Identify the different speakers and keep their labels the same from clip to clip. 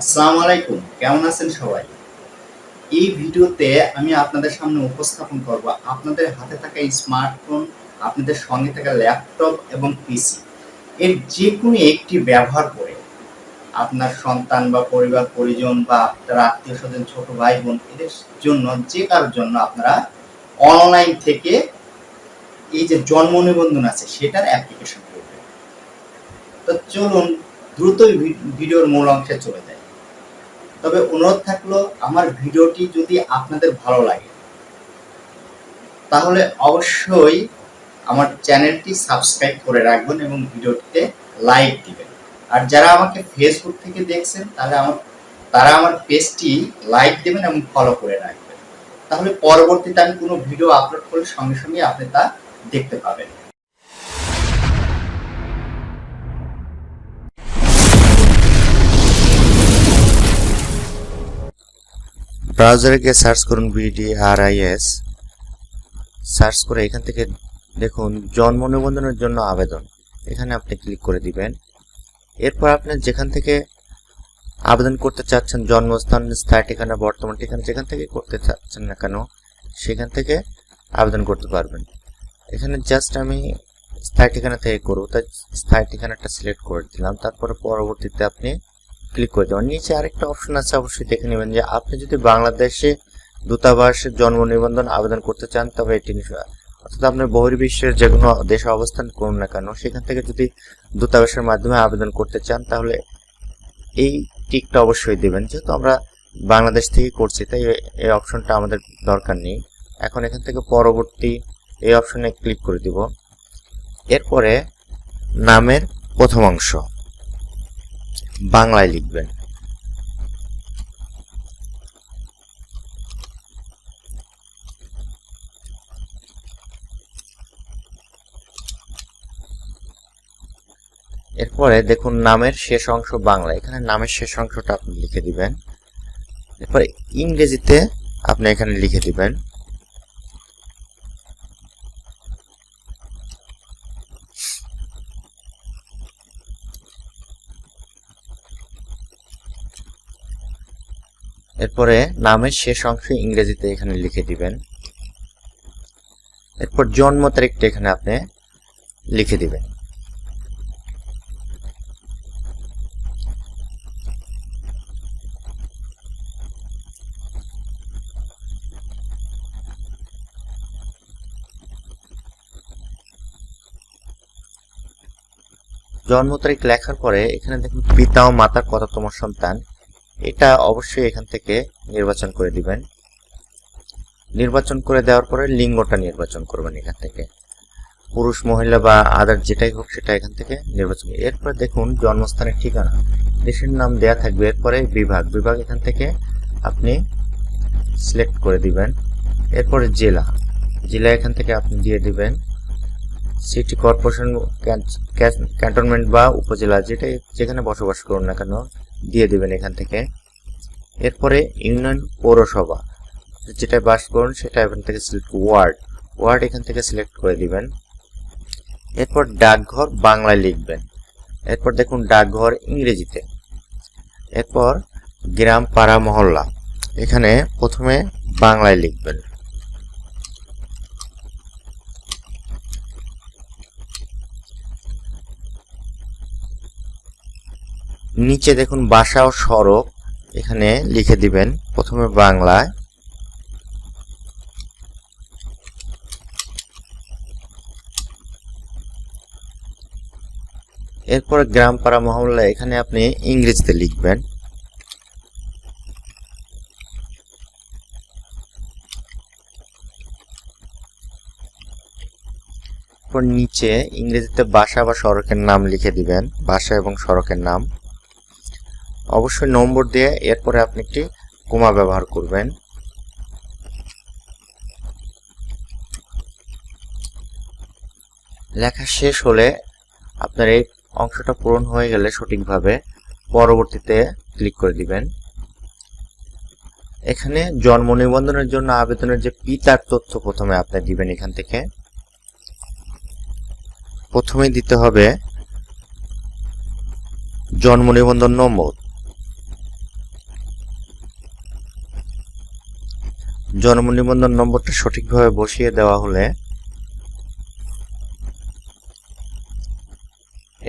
Speaker 1: আসসালামু আলাইকুম, কেমন আছেন সবাই? এই ভিডিওতে আমি আপনাদের সামনে উপস্থাপন করব আপনাদের হাতে থাকা স্মার্টফোন আপনাদের সঙ্গে থাকা ল্যাপটপ এবং পিসি এর যে কোনো একটি ব্যবহার করে আপনার সন্তান বা পরিবার, পরিজন বা আপনার আত্মীয় স্বজন ছোট ভাই বোন এদের জন্য, যে কারোর জন্য আপনারা অনলাইন থেকে এই যে জন্ম নিবন্ধন আছে, সেটার অ্যাপ্লিকেশন করবেন। তো চলুন, দ্রুতই ভিডিওর মূল অংশে চলে যায় তবে অনুরোধ থাকল আমার ভিডিওটি যদি আপনাদের ভালো লাগে, তাহলে অবশ্যই আমার চ্যানেলটি সাবস্ক্রাইব করে রাখবেন এবং ভিডিওটিতে লাইক দিবেন। আর যারা আমাকে ফেসবুক থেকে দেখছেন, তাহলে আমার, তারা আমার পেজটি লাইক দেবেন এবং ফলো করে রাখবেন। তাহলে পরবর্তীতে আমি কোনো ভিডিও আপলোড করলে সঙ্গে সঙ্গে আপনি তা দেখতে পাবেন।
Speaker 2: ব্রাউজারে গিয়ে সার্চ করুন বিডিআরআইএস সার্চ করে এখান থেকে দেখুন জন্ম নিবন্ধনের জন্য আবেদন। এখানে আপনি ক্লিক করে দিবেন। এরপর আপনি যেখান থেকে আবেদন করতে চাচ্ছেন, জন্মস্থান, স্থায়ী ঠিকানা, বর্তমান ঠিকানা, যেখান থেকে করতে চাচ্ছেন না কেন, সেখান থেকে আবেদন করতে পারবেন। এখানে জাস্ট আমি স্থায়ী ঠিকানা থেকে করব। তাই স্থায়ী ঠিকানাটা সিলেক্ট করে দিলাম। তারপরে পরবর্তীতে আপনি ক্লিক করে দেবেন নিচে আরেকটা অপশন আছে, অবশ্যই দেখে নেবেন যে আপনি যদি বাংলাদেশে দূতাবাসে জন্ম নিবন্ধন আবেদন করতে চান, তবে এটি অর্থাৎ আপনার বহির্বিশ্বের যে কোনো দেশে অবস্থান করুন না কেন, সেখান থেকে যদি দূতাবাসের মাধ্যমে আবেদন করতে চান, তাহলে এই টিকটা অবশ্যই দেবেন। যেহেতু আমরা বাংলাদেশ থেকে করছি, তাই এই অপশনটা আমাদের দরকার নেই। এখন এখান থেকে পরবর্তী এই অপশনে ক্লিক করে দিব। এরপরে নামের প্রথম অংশ। বাংলায় লিখবেন। এরপরে দেখুন নামের শেষ অংশ বাংলা। এখানে নামের শেষ অংশটা আপনি লিখে দিবেন। এরপরে ইংরেজিতে আপনি এখানে লিখে দিবেন। এরপরে নামের শেষ অংশ ইংরেজিতে এখানে লিখে দিবেন। এরপর জন্ম তারিখটা এখানে আপনি লিখে দিবেন। জন্ম তারিখ লেখার পরে এখানে দেখুন, পিতা ও মাতার কততম সন্তান। এটা অবশ্যই এখান থেকে নির্বাচন করে দিবেন। নির্বাচন করে দেওয়ার পরে লিঙ্গটা নির্বাচন করবেন এখান থেকে। পুরুষ, মহিলা বা আদার যেটাই হোক সেটা এখান থেকে নির্বাচন এরপরে দেখুন জন্মস্থানের ঠিকানা। দেশের নাম দেয়া থাকবে এরপরে বিভাগ। বিভাগ এখান থেকে আপনি সিলেক্ট করে দিবেন। এরপরে জেলা। জেলা এখান থেকে আপনি দিয়ে দিবেন। সিটি কর্পোরেশন ক্যান্টনমেন্ট বা উপজেলা যেটা যেখানে বসবাস করুন না কেন দিয়ে দেবেন এখান থেকে। এরপরে ইউনিয়ন পৌরসভা, যেটা বাস করুন সেটা এখান থেকে সিলেক্ট ওয়ার্ড ওয়ার্ড এখান থেকে সিলেক্ট করে দিবেন। এরপর ডাকঘর বাংলায় লিখবেন। এরপর দেখুন ডাকঘর ইংরেজিতে। এরপর গ্রাম পাড়া মহল্লা, এখানে প্রথমে বাংলায় লিখবেন। নিচে দেখুন বাসা ও সড়ক, এখানে লিখে দিবেন, প্রথমে বাংলায়। এরপরে গ্রাম পাড়া মহল্লা, এখানে আপনি ইংরেজিতে লিখবেন। নিচে ইংরেজিতে বাসা বা সড়কের নাম লিখে দিবেন, বাসা এবং সড়কের নাম। অবশ্যই নম্বর দিয়ে এরপরে আপনি একটি কোমা ব্যবহার করবেন। লেখা শেষ হলে আপনার এই অংশটা পূরণ হয়ে গেলে সঠিকভাবে পরবর্তীতে ক্লিক করে দিবেন। এখানে জন্ম নিবন্ধনের জন্য আবেদনের যে পিতার তথ্য প্রথমে আপনি দিবেন এখান থেকে। প্রথমে দিতে হবে জন্ম নিবন্ধন নম্বর। জন্ম নিবন্ধন নম্বরটা সঠিকভাবে বসিয়ে দেওয়া হলে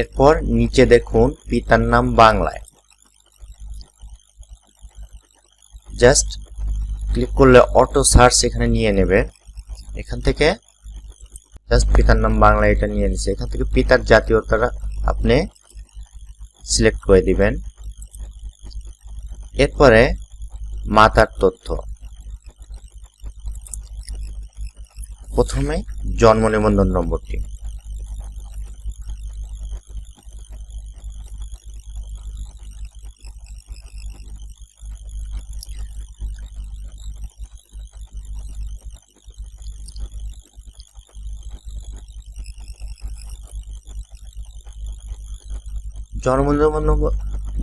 Speaker 2: এরপর নিচে দেখুন পিতার নাম বাংলায়। জাস্ট ক্লিক করলে অটো সার্চ এখানে নিয়ে নেবে। এখান থেকে জাস্ট পিতার নাম বাংলা এটা নিয়ে নিচ্ছে এখান থেকে পিতার জাতীয়তাটা আপনি সিলেক্ট করে দিবেন। এরপরে মাতার তথ্য। প্রথমে জন্ম নিবন্ধন নম্বরটি। জন্ম নিবন্ধন নম্বর-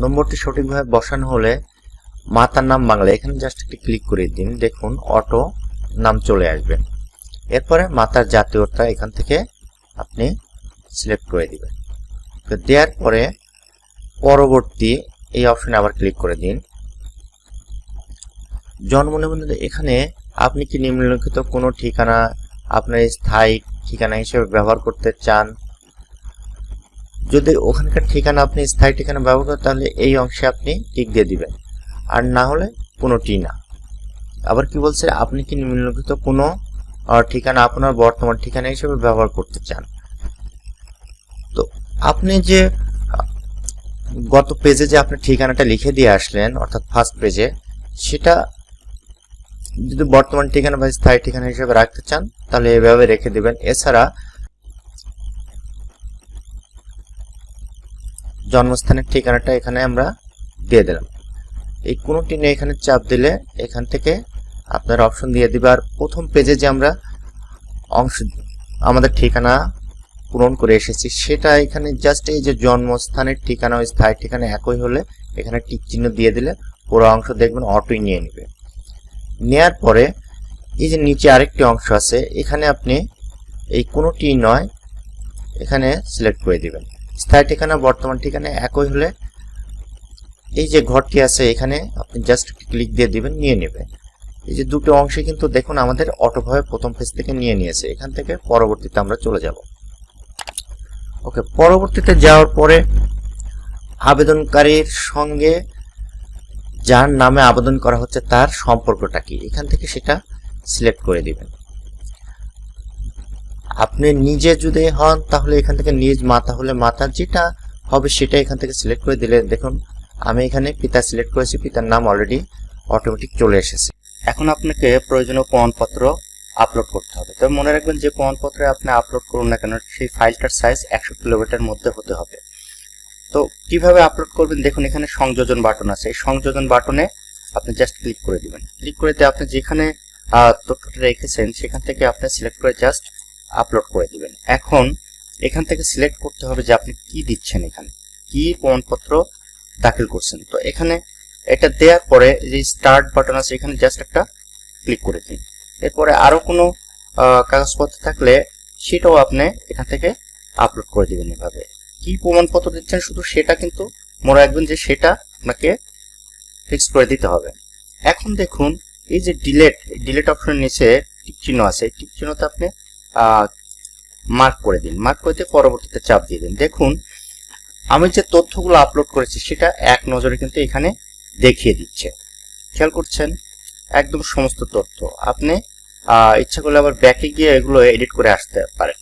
Speaker 2: নম্বরটি সঠিকভাবে বসানো হলে মাতার নাম বাংলা এখানে জাস্ট একটি ক্লিক করে দিন। দেখুন, অটো নাম চলে আসবে। এরপরে মাতার জাতীয়তা এখান থেকে আপনি সিলেক্ট করে দিবেন। তো দেওয়ার পরে পরবর্তী এই অপশনে আবার ক্লিক করে দিন। জন্ম নিবন্ধন এখানে আপনি কি নিম্নলিখিত কোনো ঠিকানা, আপনার স্থায়ী ঠিকানা হিসেবে ব্যবহার করতে চান? যদি ওখানকার ঠিকানা আপনি স্থায়ী ঠিকানা ব্যবহার করেন, তাহলে এই অংশে আপনি টিক দিয়ে দিবেন। আর না হলে কোনোটি না। আবার কি বলছে? আপনি কি নিম্নলিখিত কোনো ঠিকানা আপনার বর্তমান ঠিকানা হিসেবে ব্যবহার করতে চান। তো আপনি যে, গত পেজে যে আপনি ঠিকানাটা লিখে দিয়ে আসলেন, অর্থাৎ ফার্স্ট পেজে সেটা যদি বর্তমান ঠিকানা বা স্থায়ী ঠিকানা হিসেবে রাখতে চান, তাহলে এভাবে রেখে দিবেন। এছাড়া জন্মস্থানের ঠিকানাটা এখানে আমরা দিয়ে দিলাম। এই কোনোটি নিয়ে এখানে চাপ দিলে এখান থেকে আপনার অপশন দিয়ে দিবে আর প্রথম পেজে যে আমরা অংশ, আমাদের ঠিকানা পূরণ করে এসেছি, সেটা এখানে জাস্ট এই যে জন্মস্থানের ঠিকানা ও স্থায়ী ঠিকানা একই হলে এখানে টিক চিহ্ন দিয়ে দিলে পুরো অংশ দেখবেন অটোই নিয়ে নেবে। নেয়ার পরে এই যে নিচে আরেকটি অংশ আছে, এখানে আপনি এই কোনোটি নয়, এখানে সিলেক্ট করে দিবেন। স্থায়ী ঠিকানা, বর্তমান ঠিকানা একই হলে এই যে ঘরটি আছে, এখানে আপনি জাস্ট ক্লিক দিয়ে দিবেন, নিয়ে নেবে এই যে দুটো অংশে কিন্তু দেখুন আমাদের অটোভাবে প্রথম পেজ থেকে নিয়ে নিয়েছে। এখান থেকে পরবর্তীতে আমরা চলে যাব। ওকে, পরবর্তীতে যাওয়ার পরে আবেদনকারীর সঙ্গে যার নামে আবেদন করা হচ্ছে তার সম্পর্কটা কি? এখান থেকে সেটা সিলেক্ট করে দিবেন। আপনি নিজে যদি হন, তাহলে এখান থেকে নিজ মাতা হলে মাতা, যেটা হবে সেটা এখান থেকে সিলেক্ট করে দিলে দেখুন, আমি এখানে পিতা সিলেক্ট করেছি, পিতার নাম অলরেডি অটোমেটিক চলে এসেছে।
Speaker 1: এখন আপনাকে প্রয়োজনীয় প্রমাণপত্র আপলোড করতে হবে। তবে মনে রাখবেন যে প্রমাণপত্রে আপনি আপলোড করুন না কেন, সেই ফাইলটার সাইজ একশো কিলোমিটার মধ্যে হতে হবে। তো কীভাবে আপলোড করবেন? দেখুন, এখানে সংযোজন বাটন আছে। এই সংযোজন বাটনে আপনি জাস্ট ক্লিক করে দিবেন। ক্লিক করে দিয়ে আপনি যেখানে তথ্যটা রেখেছেন, সেখান থেকে আপনি সিলেক্ট করে জাস্ট আপলোড করে দিবেন। এখন এখান থেকে সিলেক্ট করতে হবে যে আপনি কি দিচ্ছেন এখানে, কি প্রমাণপত্র দাখিল করছেন। তো এখানে এটা দেওয়ার পরে যে স্টার্ট বাটন আছে, এখানে জাস্ট একটা ক্লিক করে দিন। এরপরে আরও কোনো কাগজপত্র থাকলে সেটাও আপনি এখান থেকে আপলোড করে দিবেন এভাবে। কি প্রমাণপত্র দিচ্ছেন শুধু সেটা কিন্তু মনে রাখবেন যে সেটা আপনাকে ফিক্স করে দিতে হবে। এখন দেখুন, এই যে ডিলেট ডিলেট অপশনের নিচে টিক চিহ্ন আছে, টিক চিহ্নতে আপনি মার্ক করে দিন। মার্ক করে দিয়ে পরবর্তীতে চাপ দিয়ে দিন। দেখুন, আমি যে তথ্যগুলো আপলোড করেছি, সেটা এক নজরে কিন্তু এখানে দেখিয়ে দিচ্ছে। খেয়াল করছেন? একদম সমস্ত তথ্য। আপনি ইচ্ছা করলে আবার ব্যাকে গিয়ে এগুলো এডিট করে আসতে পারেন।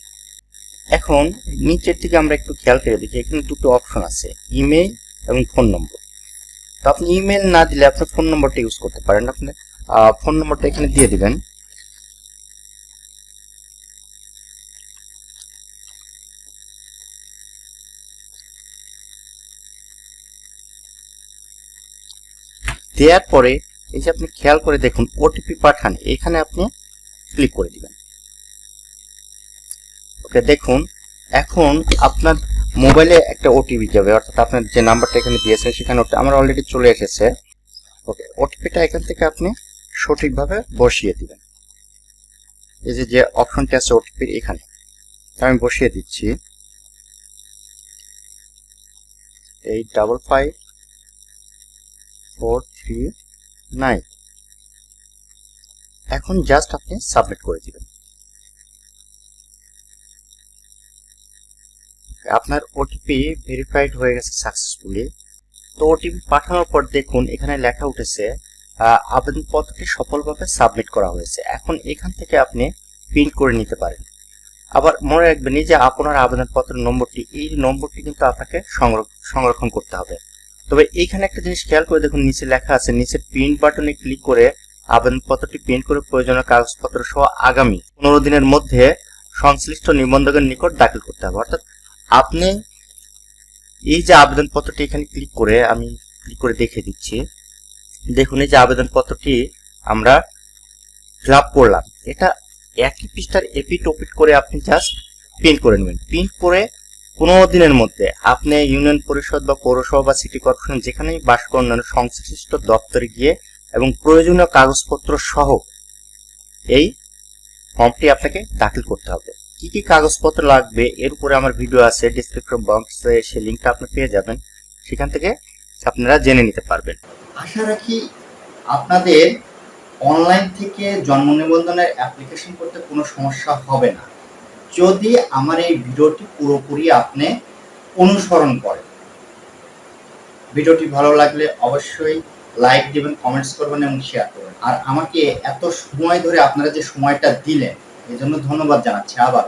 Speaker 1: এখন, নিচের দিকে আমরা একটু খেয়াল করে দেখি, এখানে দুটো অপশন আছে ইমেল এবং ফোন নম্বর তো আপনি ইমেল না দিলে আপনার ফোন নম্বরটা ইউজ করতে পারেন। আপনি ফোন নম্বরটা এখানে দিয়ে দিবেন। দেওয়ার পরে এই যে আপনি খেয়াল করে দেখুন ওটিপি পাঠান, এখানে আপনি ক্লিক করে দিবেন। ওকে দেখুন, এখন আপনার মোবাইলে একটা ওটিপি যাবে, অর্থাৎ আপনার যে নাম্বারটা এখানে দিয়েছেন সেখানে ওটা আমার অলরেডি চলে এসেছে। ওকে ওটিপিটা এখান থেকে আপনি সঠিকভাবে বসিয়ে দিবেন। এই যে যে অপশনটা আছে ওটিপির এখানে আমি বসিয়ে দিচ্ছি। এইট ডাবল ফাইভ ফোর এখন জাস্ট আপনি সাবমিট করে দিবেন। আপনার ওটিপি ভেরিফাইড হয়ে গেছে সাকসেসফুলি তো ওটিপি পাঠানোর পর দেখুন, এখানে লেখা উঠেছে আবেদনপত্রটি সফলভাবে সাবমিট করা হয়েছে। এখন এখান থেকে আপনি প্রিন্ট করে নিতে পারেন। আবার মনে রাখবেন যে আপনার আবেদনপত্রের নম্বরটি, এই নম্বরটি কিন্তু আপনাকে সংর- সংরক্ষণ করতে হবে। তবে এইখানে একটা জিনিস খেয়াল করে দেখুন, নিচে লেখা আছে, নিচে প্রিন্ট বাটনে ক্লিক করে আবেদনপত্রটি প্রিন্ট করে প্রয়োজনীয় কাগজপত্র সহ আগামী পনেরো দিনের মধ্যে সংশ্লিষ্ট নিবন্ধকের নিকট দাখিল করতে হবে। অর্থাৎ আপনি এই যে আবেদনপত্রটি এখানে ক্লিক করে আমি ক্লিক করে দেখে দিচ্ছি। দেখুন, এই যে আবেদনপত্রটি আমরা ফিল করলাম। এটা একই পৃষ্ঠার এপিট ওপিট করে আপনি জাস্ট প্রিন্ট করে নেবেন। প্রিন্ট করে পনেরো দিনের মধ্যে আপনি ইউনিয়ন পরিষদ বা পৌরসভা বা সিটি কর্পোরেশন যেখানেই বাস করেন সংশ্লিষ্ট দপ্তরে গিয়ে এবং প্রয়োজনীয় কাগজপত্র সহ এই ফর্মটি আপনাকে দাখিল করতে হবে। কি কি কাগজপত্র লাগবে এর উপরে আমার ভিডিও আছে ডিসক্রিপশন বক্সে সেই লিঙ্কটা আপনি পেয়ে যাবেন। সেখান থেকে আপনারা জেনে নিতে পারবেন।
Speaker 3: আশা রাখি আপনাদের অনলাইন থেকে জন্ম নিবন্ধনের অ্যাপ্লিকেশন করতে কোনো সমস্যা হবে না। যদি আমার এই ভিডিওটি পুরোপুরি আপনি অনুসরণ করেন। ভিডিওটি ভালো লাগলে অবশ্যই লাইক দিবেন কমেন্টস করবেন এবং শেয়ার করবেন। আর আমাকে এত সময় ধরে আপনারা যে সময়টা দিলেন, এজন্য জন্য ধন্যবাদ জানাচ্ছি আবার।